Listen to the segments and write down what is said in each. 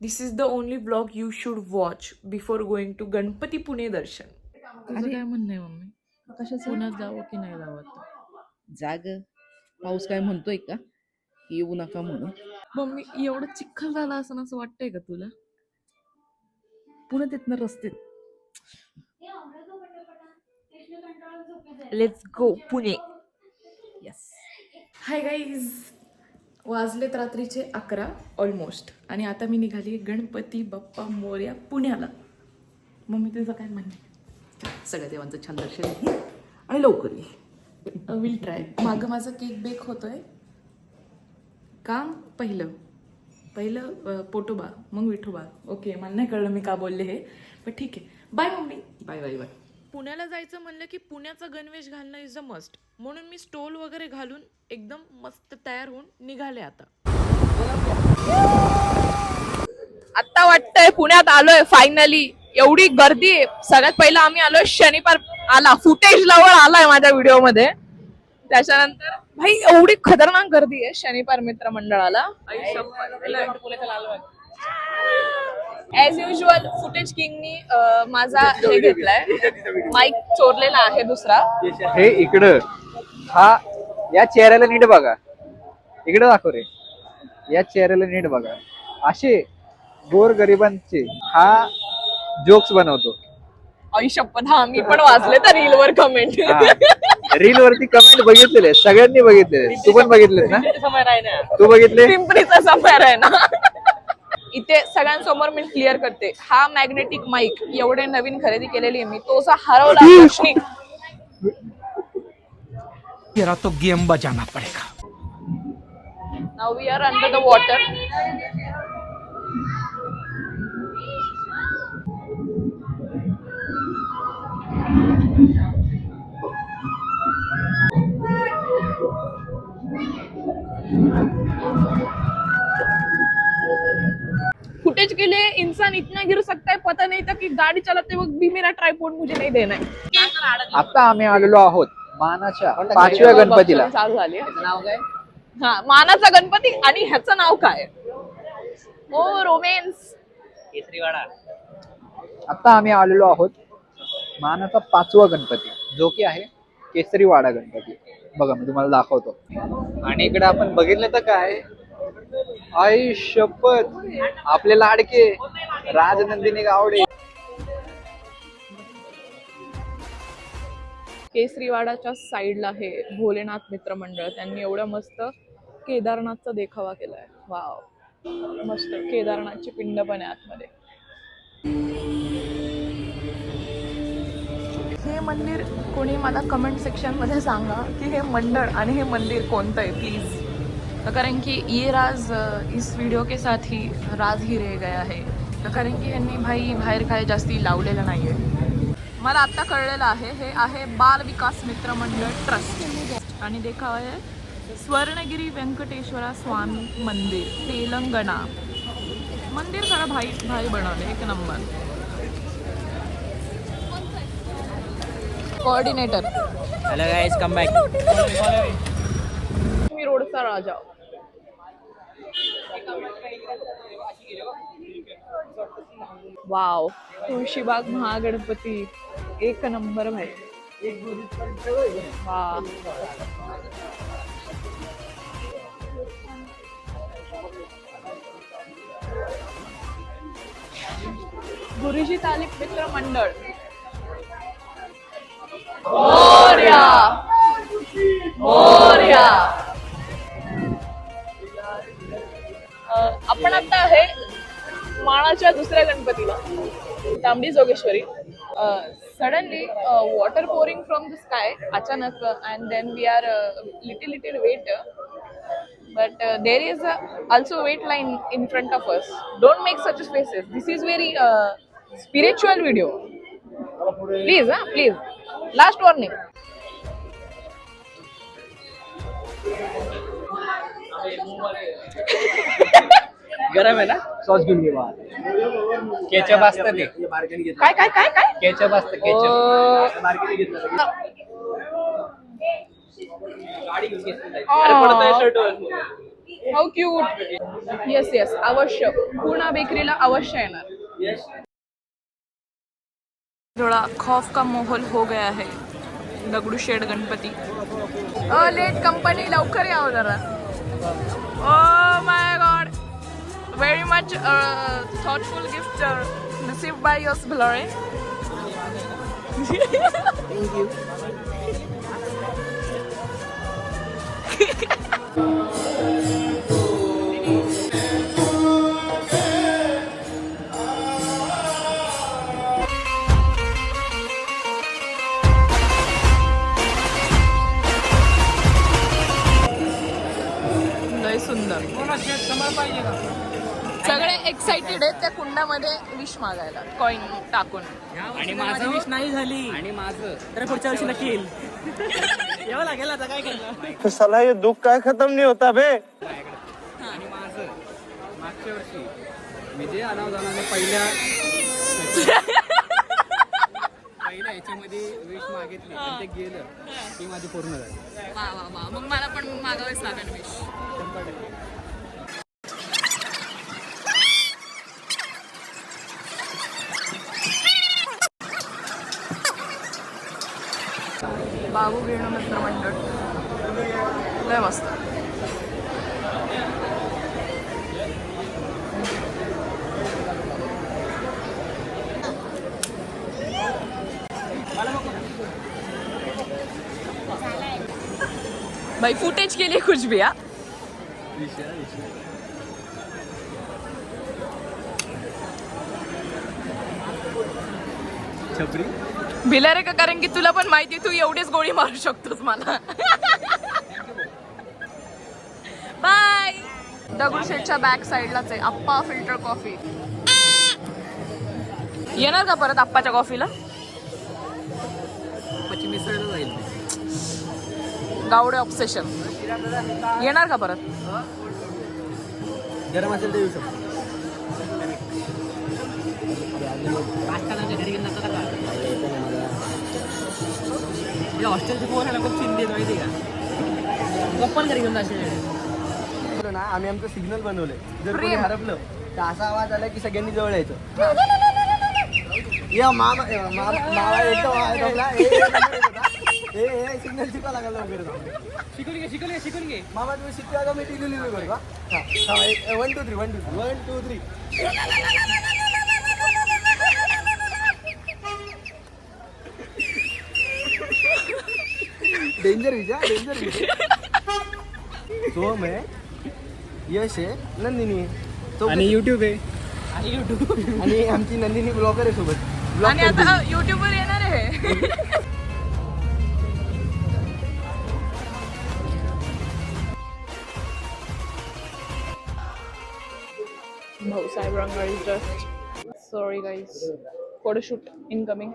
This is the only blog you should watch before going to Ganpati Pune दर्शन तुझं काय म्हणणं आहे mummy? कशाचं? पुण्यात जावं की नाही जावं आता? जाग पाऊस काय म्हणतोय का? येऊ नका म्हणून. मम्मी एवढं चिखल झालं असं असं वाटतंय का तुला? पुण्यात येत ना रस्ते. Let's go Pune yes hi guys वाजलेत रात्रीचे अकरा ऑलमोस्ट आणि आता मी निघाली गणपती बाप्पा मोर्या पुण्याला. मम्मी तुझं काय म्हणणे सगळ्या देवांचं छान दर्शन घे आणि लवकर ये. विल ट्राय मागं माझं केक बेक होतोय. काम पहिलं. पहिलं पोटोबा मग विठोबा. ओके मला नाही कळलं मी का बोलले हे. पण ठीक आहे. Bye mummy. Bye bye bye पुण्याला जायचं म्हणलं की पुण्याचा गणवेश घालणं इज अ मस्ट म्हणून मी स्टोल वगैरे घालून एकदम मस्त तयार होऊन निघाले आता. आता वाटतंय पुण्यात आलोय फायनली एवढी गर्दी आहे. सगळ्यात पहिला आम्ही आलोय शनिवार आला. फुटेज लवळ आलाय माझ्या व्हिडिओमध्ये त्याच्यानंतर भाई एवढी खतरनाक गर्दी आहे शनिवार मित्र ऍज युजल फुटेज किंगनी माझा हे घेतलाय. माईक चोरलेला आहे दुसरा. हे इकडं. हा या चेहऱ्याला नीट बघा. इकडं दाखव रे. या चेहऱ्याला नीट बघा. असे गोर गरिबांचे हा जोक्स बनवतो. आयुष्यपत हा मी पण वाचले तर रील वर कमेंट रील वरती कमेंट बघितलेले सगळ्यांनी बघितलेले तू पण बघितलेस ना? तू बघितले? पिंपरीचा सफर आहे ना. इथे सगळ्यांसमोर मी क्लिअर करते. हा मॅग्नेटिक माईक एवढे नवीन खरेदी केलेली आहे मी तो असा हरवला रोशनी तेरा तो गेम बजाना पड़ेगा। Now we are under the water footage के इंसान इतना गिर सकता है पता नहीं था कि गाड़ी चलाते वक्त भी मेरा ट्राईपोर्ड मुझे नहीं देना है। आता आम्ही आलेलो आहोत मानाच्या पाचव्या गणपतीला. चालू झाली नाव काय? हा मानाचा गणपती आणि ह्याचं नाव काय? ओ रोमेन्स आता आम्ही आलेलो आहोत मानाचा पाचवा गणपती जो की आहे केसरीवाडा गणपती. बघा मी तुम्हाला दाखवतो. आणि इकडे आपण बघितलं तर काय? आई शपथ आपले लाडके राजनंदिनी गावडे. केसरीवाडाच्या साईडला आहे भोलेनाथ मित्र मंडळ त्यांनी एवढं मस्त केदारनाथचा देखावा केलाय. वाव. मस्त केदारनाथची पिंड पण आहे आतमध्ये. हे मंदिर कोणी मला कमेंट सेक्शनमध्ये सांगा की हे मंडळ आणि हे मंदिर कोणतं आहे प्लीज कारण की ये राज इस व्हिडिओ के साथ ही राज ही रह गया है। तर कारण की यांनी भाई बाहेर काय जास्ती लावलेलं नाही आहे मला आत्ता कळलेलं आहे हे आहे बाल विकास मित्र मंडळ ट्रस्ट. आणि देखावा आहे स्वर्णगिरी व्यंकटेश्वरा स्वामी मंदिर तेलंगणा. मंदिर खरं भाई भारी बनवले एक number. Coordinator hello guys come back मी रोडचा राजा. वाव. तुळशीबाग महागणपती. एक नंबर भाई. वा. गुरुजी तालीम मित्र मंडळ. मोर्या. मोर्या. आपण आता आहे माळाच्या दुसऱ्या गणपतीला Tambdi Jogeshwari. Suddenly water pouring from the sky अचानक and then we are little little wet but there is also wait line in front of us don't make such spaces this is very spiritual video please हा please last warning गरम आहे ना? Sauce घेऊन घे बाहेर ketchup असतं ते. काय काय काय काय? केचप असतं ketchup. How cute yes yes अवश्य. पूर्ण बेकरीला अवश्य येणार. थोड़ा खौफ का माहौल हो गया है Dagdusheth Ganpati. A late company लवकर यावं जरा. Oh my God very much thoughtful gift received by yours ब्लॉरे लय सुंदर सगळे एक्साइटेड आहेत त्या कुंडामध्ये विष मागायला कॉइन टाकून. आणि माझं विश नाही झाली. आणि माझं तर पुढच्या वर्षी नक्की येईल. यावं लागेल आता काय करणार? साला ये दुख काय खत्म नहीं होता बे आणि माझं मागच्या वर्षी मी जे अनावधानाने पहिल्या पहिल्या ह्याच्यामध्ये विश मागितली. ते गेलं. ती माझी पूर्ण झाली. वा वा वा. मग मला पण मागावेच लागेल विष. बाबू घेणं मित्र लय मस्त. भाई फुटेज के लिए कुछ भी हाँ. छपरी? भिलारे का? कारण की तुला पण माहिती तू एवढीच गोळी मारू शकतोस मला. बाय. दगडूशेठच्या बॅक साईडलाच आहे. आप्पा फिल्टर कॉफी येणार का परत आप्पाच्या कॉफीला गावडे ऑब्सेशन येणार का परत? गरम असेल तर येऊ शकतो. घरी गेलं नसतं का हॉस्टेलचे पोराला खूप चिंते माहिती का गप्पन घरी घेऊन ना आम्ही आमचं सिग्नल बनवलंय. जर कोणी. हरपलं तर असा आवाज आला की सगळ्यांनी जवळ यायचं. या मामा मामा ए, सिग्नल शिकवा लागला वगैरे शिकून घे शिकून घे शिकून घे. मामा तुम्ही शिकवा मी हा, हा, एक, one two three one two three one two three danger विजा डेंजर विजा सोम आहे यश आहे नंदिनी आहे तो आणि युट्यूब आहे आणि युट्यूब आणि आमची नंदिनी ब्लॉगर आहे सोबत. आणि. आता युट्यूब वर येणार आहे. Bhausaheb Rangari just sorry guys photoshoot incoming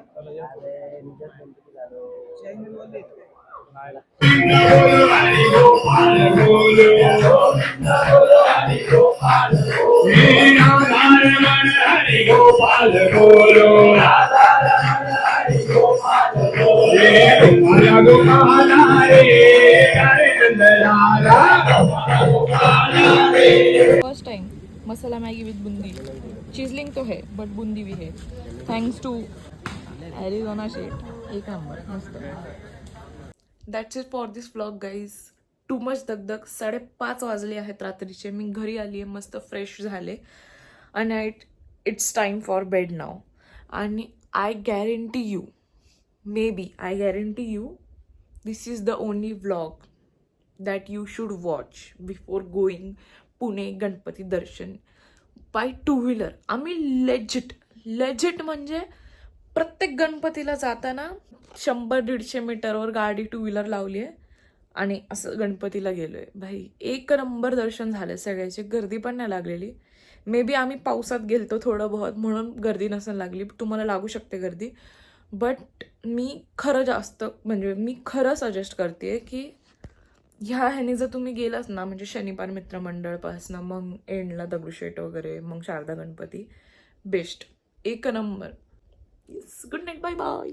first time masala Maggi with boondi Cheezling तो है बट बूंदी भी है. थैंक्स टू एरिजोना शेट एक नंबर मस्त. That's it for this vlog guys too much दगदग साडेपाच वाजले आहेत रात्रीचे. मी घरी आली आहे मस्त फ्रेश झाले. आणि I it's time for bed now आणि I guarantee you may be I guarantee you this is the only vlog that you should watch before going Pune Ganpati darshan by two wheeler आम्ही legit legit म्हणजे प्रत्येक गणपतीला जाताना शंभर दीडशे मीटरवर गाडी टू व्हीलर लावली आहे आणि असं गणपतीला गेलो आहे भाई एक नंबर दर्शन झालं सगळ्याची गर्दी पण नाही लागलेली. मे बी आम्ही पावसात गेलतो थोडं बहुत म्हणून गर्दी नसेल लागली. तुम्हाला लागू शकते गर्दी. बट मी खरं जास्त म्हणजे मी खरं सजेस्ट करते की ह्या ह्याने जर तुम्ही गेलाच ना म्हणजे शनिवार मित्रमंडळपासनं मग एंडला दगडूशेठ वगैरे मग शारदा गणपती बेस्ट एक number. Good night bye bye